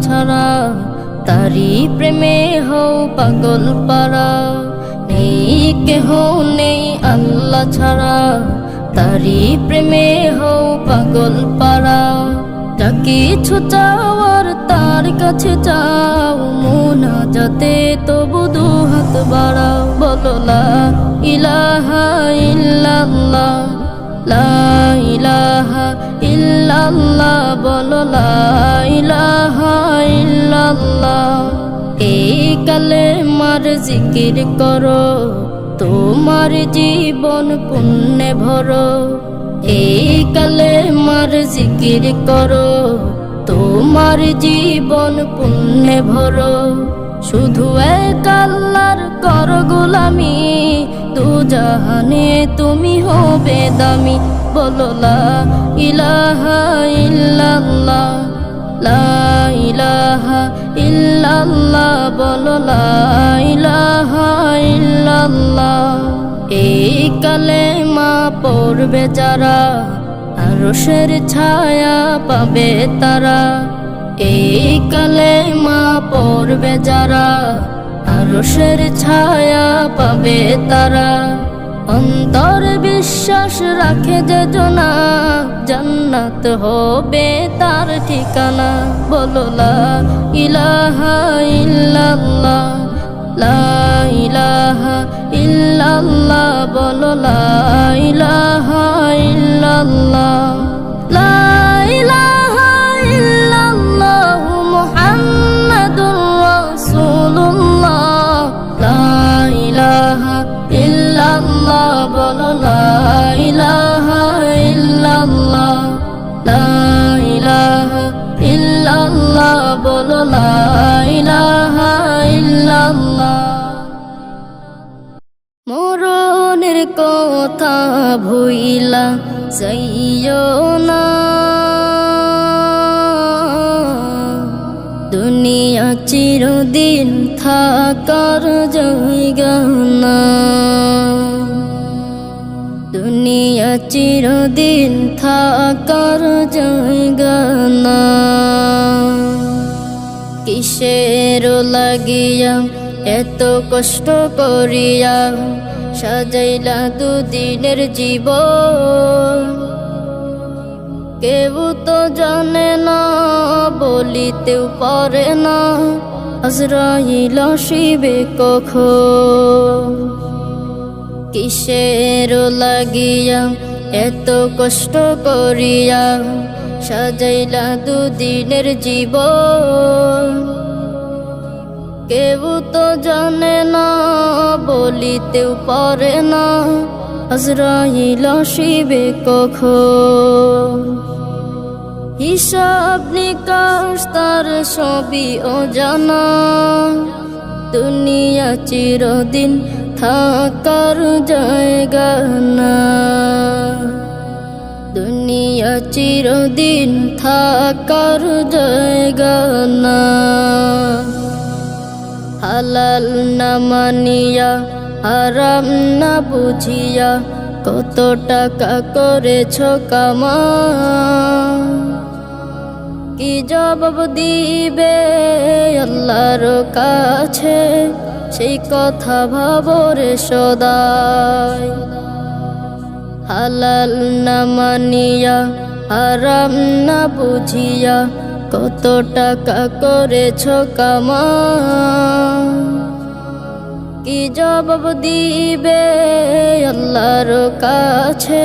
ছাড়া তারি প্রেমে হও পাগল পারা। নেই কেহ, নেই আল্লাহ ছাড়া। তারি প্রেমে হও পাগল পারা। যা কিছু চাওয়ার তার কাছে চাও। মোনা যাতে তবু দু হাত বাড়াও। বলো, লা ইলাহা ইল্লাল্লাহ। লা ইলাহা ইল্লাল্লাহ, বলো কালে মার জিকির করো, তোমার জীবন পুণ্যে ভরো। এই কালে মার জিকির করো, তোমার জীবন পুণ্যে ভরো। শুধু এক কর গোলামি, দু জাহানে তুমি হবে দামি। বলো লা ইলাহা ইল্লাল্লাহ। লা ইলাহা ইল্লাল্লাহ বলো লা ইলাহা ইল্লাল্লাহ। এই কালে মা পড়বে যারা, আরশের ছায়া পাবে তারা। এই কালে মা পড়বে যারা, আরশের ছায়া পাবে তারা। অন্তর বিশ্বাস রাখে যে জনা, জান্নাত হবে তার ঠিকানা। বলো, লা ইলাহা ইল্লাল্লাহ, লা ইলাহা ইল্লাল্লাহ, বলো ইলাহা ইল্লাল্লাহ, লা যাইও না। দুনিয়া চিরদিন থাকার জায়গা না। দুনিয়া চিরদিন থাকার জায়গা না। কিসের লাগিয়া এত কষ্ট করিয়া সাজাইলা দুদিনের জীব কেউ তো জানে না, বলিতেও পারে না, আজরাইল শিবে কখ কিসের লাগিয়া এত কষ্ট করিয়া সাজাইলা দুদিনের জীব কেউ তো জানে না বলিতেও পারে না আজরাইল শিবে কখন। হিসাব নিকাশ তার সবই অজানা, দুনিয়া চিরদিন থাকার জায়গা না। দুনিয়া চিরদিন থাকার জায়গা না। হালাল না মানিয়া, হারাম না বুঝিয়া, কত টাকা করেছ কামা। কি জবাব দিবে আল্লাহর কাছে? সেই কথা ভাবরে সদায় হালাল না মানিয়া, হারাম না বুঝিয়া কত টাকা করেছ কামা কি জবাব দিবে আল্লাহর কাছে?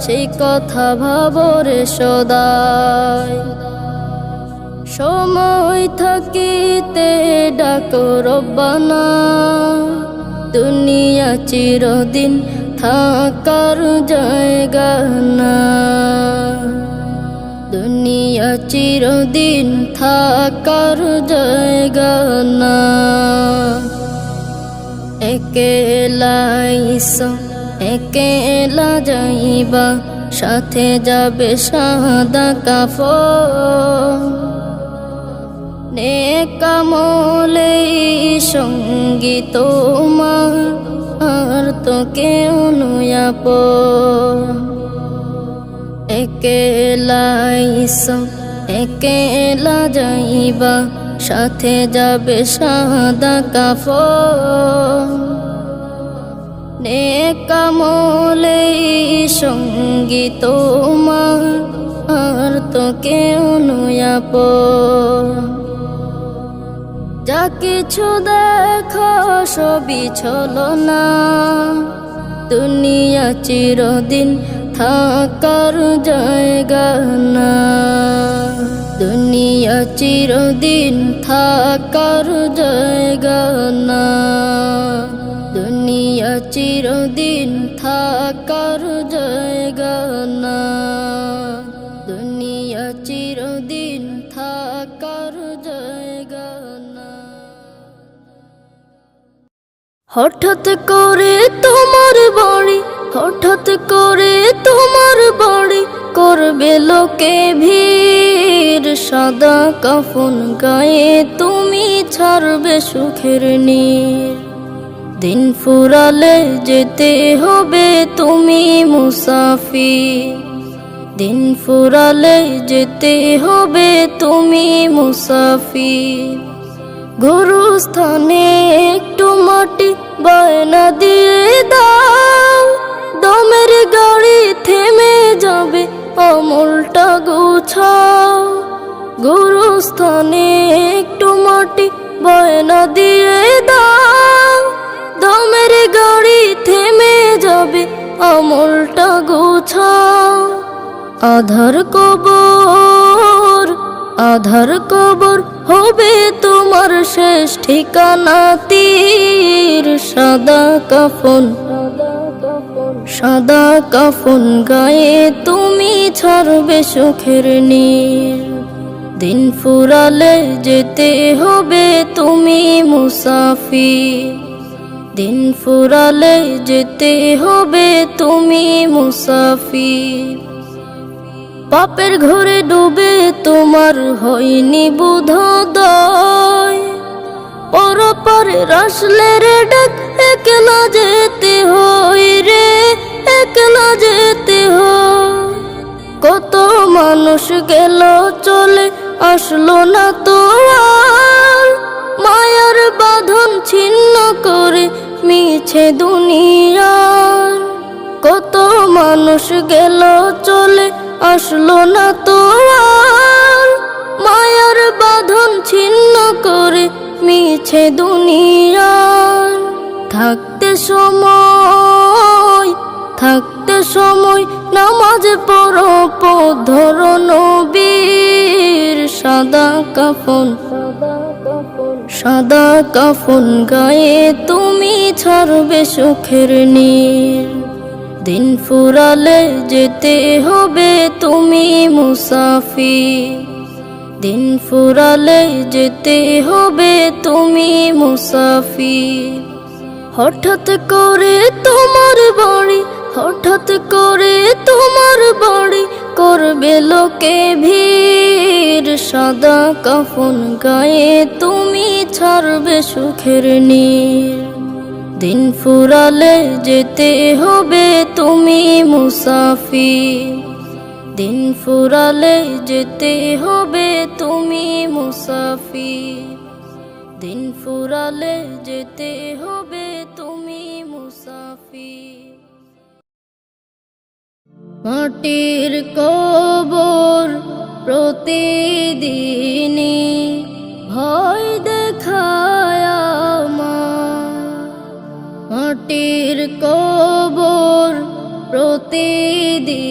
সেই কথা ভাবরে সদায় সময় থাকিতে ডাকো রব্বানা। দুনিয়া চিরদিন থাকার জায়গা চিরদিন থাকার জায়গা না। একেলাইস একেলা যাইবা, সাথে যাবে সাদা কাফ নেকামলে সঙ্গী তোমার, আর তো কেউ নয়াপ একেলাইস একেলা যাইবা, সাথে যাবে সাদা কাফ নেকামলে সঙ্গী তোমার, আর তো কেউ নয়াপ যা কিছু দেখো সবই চলো না দুনিয়া চিরদিন থাকার জায়গা না? দুনিয়া চিরদিন থাকার জায়গা না। দুনিয়া চিরদিন থাকার জায়গা না। দুনিয়া চিরদিন থাকার জায়গা না। হঠাৎ করে তোমার বাড়ি হঠাৎ করে তোমার বাড়ি করবে লোকে ভিড়। সাদা কাফন গায়ে তুমি ছাড়বে সুখের নীর। দিন ফুরালে যেতে হবে তুমি মুসাফি দিন ফুরালে যেতে হবে তুমি মুসাফির। গুরুস্থানে একটু মাটি বায়না দিয়ে দাও। দমের গাড়ি থেমে যাবে আমলটা গুছাও। গুরুস্থানে একটু মাটি বায়না দিয়ে দাও। দমের গাড়ি থেমে যাবে আমলটা গুছাও। আধার কবর আধার কবর হবে তোমার শেষ ঠিকানা তীর, সাদা কাফন। সাদা কাফন গায়ে তুমি ছাড়বে সুখের নীর দিন ফুরালে যেতে হবে তুমি মুসাফি দিন ফুরালে যেতে হবে তুমি মুসাফি পাপের ঘরে ডুবে তোমার হয়নি বোধোদয়। পরপরে রাসলে রে ডাক একলা যেতে হই রে একলা যেতে হয় কত মানুষ গেল চলে, আসলো না তো আর। মায়ার বাঁধন ছিন্ন করে মিছে দুনিয়ার। কত মানুষ গেল চলে, আসলো না তো আর। মায়ার বাঁধন ছিন্ন করে মিছে দুনিয়ার। থাকতে সময় থাকতে সময় নামাজ পড়ো পধর নবীর সাদা কাফন। সাদা কাফন গায়ে তুমি ছাড়বে সুখের নীর দিন ফুরালে যেতে হবে তুমি মুসাফি দিন ফুরালে যেতে হবে তুমি মুসাফির। হঠাৎ করে তোমার বাড়ি, হঠাৎ করে তোমার বাড়ি করবে লোকে ভিড়। সাদা কাফন গায়ে তুমি ছাড়বে সুখের নীর। দিন ফুরালে যেতে হবে তুমি মুসাফি দিন ফুরালে যেতে হবে তুমি মুসাফি দিন ফুরালে যেতে হবে মাটির কবর প্রতিদিনই ভয় দেখায় আমার। মাটির কবর প্রতিদিনই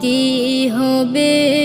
কি হবে?